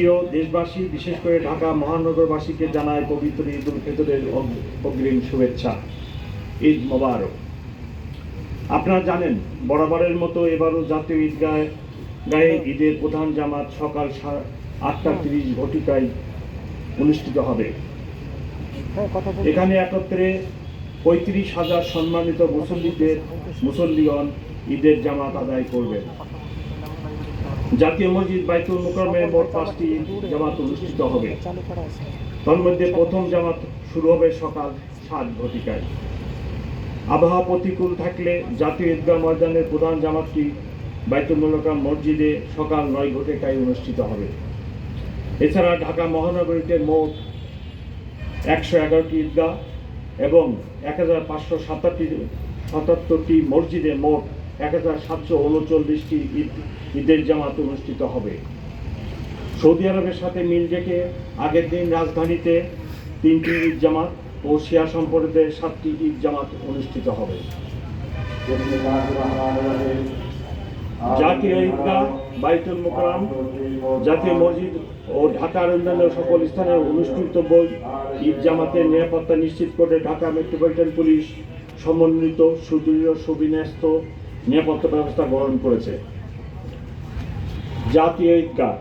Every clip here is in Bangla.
প্রিয় দেশবাসী, বিশেষ করে ঢাকা মহানগরবাসীকে জানায় পবিত্র ঈদ উল ফিতরের অগ্রিম শুভেচ্ছা। ঈদ মোবারক। আপনারা জানেন, বরাবরের মতো এবারও জাতীয় ঈদগাহ গায়ে ঈদের প্রধান জামাত সকাল আটটা তিরিশ ঘটিকায় অনুষ্ঠিত হবে। এখানে একত্রে পঁয়ত্রিশ হাজার সম্মানিত মুসল্লিদের, মুসল্লিগণ ঈদের জামাত আদায় করবেন। জাতীয় মসজিদ বাইতুল মুকরমে মোট পাঁচটি জামাত অনুষ্ঠিত হবে। তার মধ্যে প্রথম জামাত শুরু হবে সকাল সাত ঘটিকায়। আবহাওয়া প্রতিকূল থাকলে জাতীয় ঈদগাহ ময়দানের প্রধান জামাতটি বাইতুল মুলকাম মসজিদে সকাল নয় ঘটিকায় অনুষ্ঠিত হবে। এছাড়া ঢাকা মহানগরীতে মোট একশো এগারোটি ঈদগাহ এবং এক হাজার পাঁচশো সাতাত্তরটি সাতাত্তরটি মসজিদে মোট এক হাজার সাতশো উনচল্লিশটি ঈদ, ঈদের জামাত অনুষ্ঠিত হবে। সৌদি আরবের সাথে মিল রেখে আগের দিন রাজধানীতে তিনটি ঈদ জামাত ও শিয়া সম্প্রদায়ের সাতটি ঈদ জামাত অনুষ্ঠিত হবে। জাতীয় ঈদগাহ, বাইতুল মোকাররম জাতীয় মসজিদ ও ঢাকার অন্যান্য সকল স্থানে অনুষ্ঠিত বই ঈদ জামাতের নিরাপত্তা নিশ্চিত করে ঢাকা মেট্রোপলিটন পুলিশ সমন্বিত সুদৃঢ় সুবিন্যস্ত নিরাপত্তা ব্যবস্থা গ্রহণ করেছে। জাতীয় ঈদগাহ।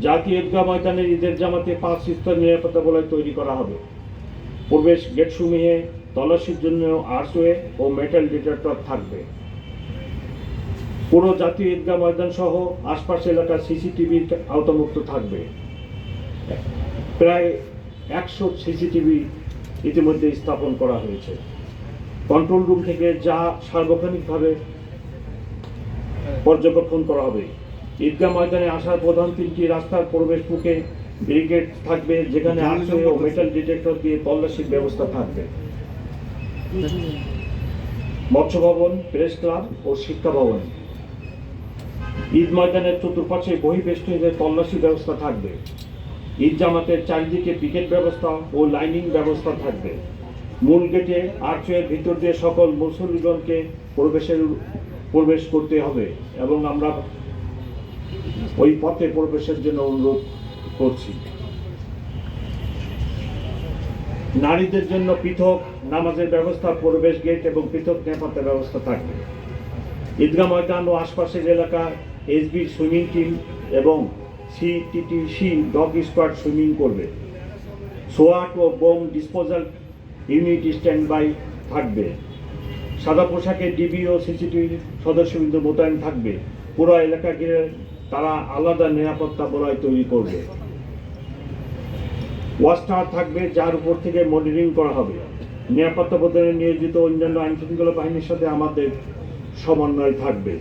জাতীয় ঈদগাহ ময়দানের ঈদের জামাতে পাঁচ স্তর নিরাপত্তা বলয় তৈরি করা হবে। প্রবেশ গেটসমূহে তল্লাশির জন্য আর্সওয়ে ও মেটাল ডিটেক্টর থাকবে। পুরো জাতীয় ঈদগাহ ময়দান সহ আশপাশ এলাকা সিসিটিভি আওতামুক্ত থাকবে। প্রায় একশো সিসিটিভি ইতিমধ্যে স্থাপন করা হয়েছে। কন্ট্রোল রুম থেকে যা সার্বক্ষণিকভাবে পর্যবেক্ষণ করা হবে। ঈদগাহ ময়দানে আসার প্রধান তিনটি রাস্তার প্রবেশ মুখে ব্রিগেড থাকবে যেখানে আর্সওয়ে ও মেটাল ডিটেক্টর দিয়ে তল্লাশির ব্যবস্থা থাকবে। মৎস্য ভবন প্রেস ক্লাব ও শিক্ষা ভবন। ঈদ ময়দানের চতুর্পাশে বহিবেষ্টনীদের তল্লাশি ব্যবস্থা থাকবে। ঈদ জামাতের চারিদিকে পিকেট ব্যবস্থা ও লাইনিং ব্যবস্থা থাকবে। মূল গেটে আর্চওয়ের ভিতর দিয়ে সকল মুসল্লিগণকে প্রবেশের প্রবেশ করতে হবে এবং আমরা ওই পথে প্রবেশের জন্য অনুরোধ করছি। নারীদের জন্য পৃথক নামাজের ব্যবস্থা, প্রবেশ গেট এবং পৃথক নিরাপত্তা ব্যবস্থা থাকবে। ঈদগাহ ময়দান ও আশপাশের এলাকা, এসবি সুইমিং টিম এবং সিটিটিসি ডগ স্কোয়াড সুইমিং করবে। সোয়াট ও bomb disposal unit stand by থাকবে। সাদা পোশাকে ডিবি ও সিসিটিভি সদস্যবৃন্দ মোতায়েন থাকবে। পুরো এলাকা ঘিরে তারা আলাদা নিরাপত্তা বলয় তৈরি করবে। ওয়াচ টাওয়ার থাকবে, যার উপর থেকে মনিটরিং করা হবে। নিরাপত্তা প্রদানে নিয়োজিত অন্যান্য আইন শৃঙ্খলা বাহিনীর সাথে আমাদের সমন্বয় থাকবে।